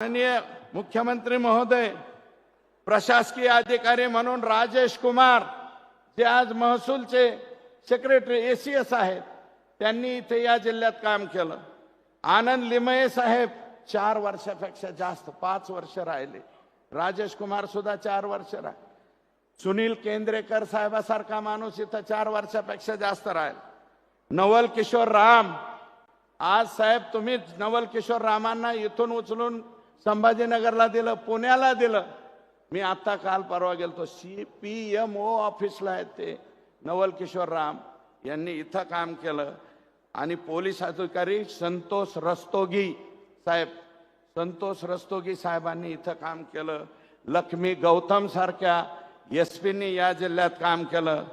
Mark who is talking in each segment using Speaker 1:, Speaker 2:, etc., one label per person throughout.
Speaker 1: माननीय मुख्यमंत्री महोदय प्रशासकीय अधिकारी म्हणून राजेश कुमार जे आज महसूलचे सेक्रेटरी एसीएस आहेत त्यांनी इथे या जिल्ह्यात काम केलं. आनंद लिमये साहेब चार वर्षापेक्षा जास्त पाच वर्ष राहिले. राजेश कुमार सुद्धा चार वर्ष राहिले. सुनील केंद्रेकर साहेबासारखा माणूस इथं चार वर्षापेक्षा जास्त राहील. नवल किशोर राम आज साहेब तुम्ही नवल किशोर रामांना इथून उचलून संभाजीनगरला दिलं पुण्याला दिलं. मी आता काल परवा गेलतो. सी पी एम ओ ऑफिसला आहेत ते नवल किशोर राम. यांनी इथं काम केलं. आणि पोलीस अधिकारी संतोष रस्तोगी साहेब संतोष रस्तोगी साहेबांनी इथं काम केलं. लक्ष्मी गौतम सारख्या एस पीनी या जिल्ह्यात काम केलं.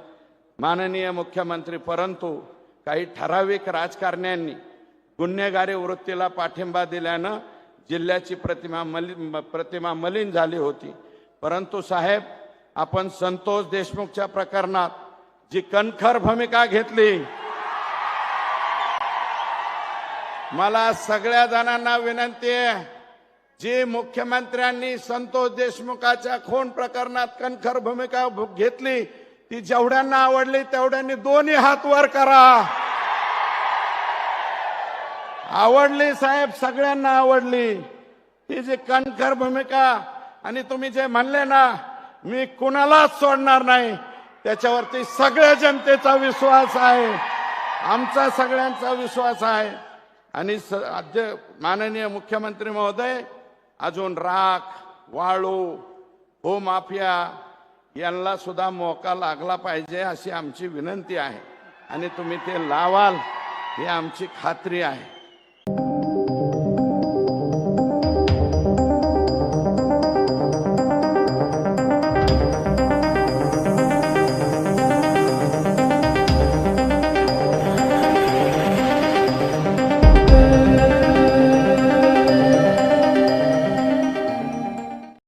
Speaker 1: माननीय मुख्यमंत्री परंतु काही ठराविक राजकारण्यांनी गुन्हेगारी वृत्तीला पाठिंबा दिल्यानं जिल्ह्याची प्रतिमा मलिन प्रतिमा मलिन झाली होती. परंतु साहेब आपण संतोष देशमुखच्या प्रकरणात जी कणखर भूमिका घेतली मला सगळ्या जणांना विनंती आहे जी मुख्यमंत्र्यांनी संतोष देशमुखाच्या खून प्रकरणात कणखर भूमिका घेतली ती जेवढ्यांना आवडली तेवढ्यांनी दोन्ही हात वर करा. आवडली साहेब सगळ्यांना आवडली. ही जी कणखर भूमिका आणि तुम्ही जे म्हणले ना मी कुणालाच सोडणार नाही. त्याच्यावरती सगळ्या जनतेचा विश्वास आहे. आमचा सगळ्यांचा विश्वास आहे. आणि स- माननीय मुख्यमंत्री महोदय अजून राख वाळू हो भूमाफिया यांना सुद्धा मोका लागला पाहिजे अशी आमची विनंती आहे. आणि तुम्ही ते लावाल ही आमची खात्री आहे.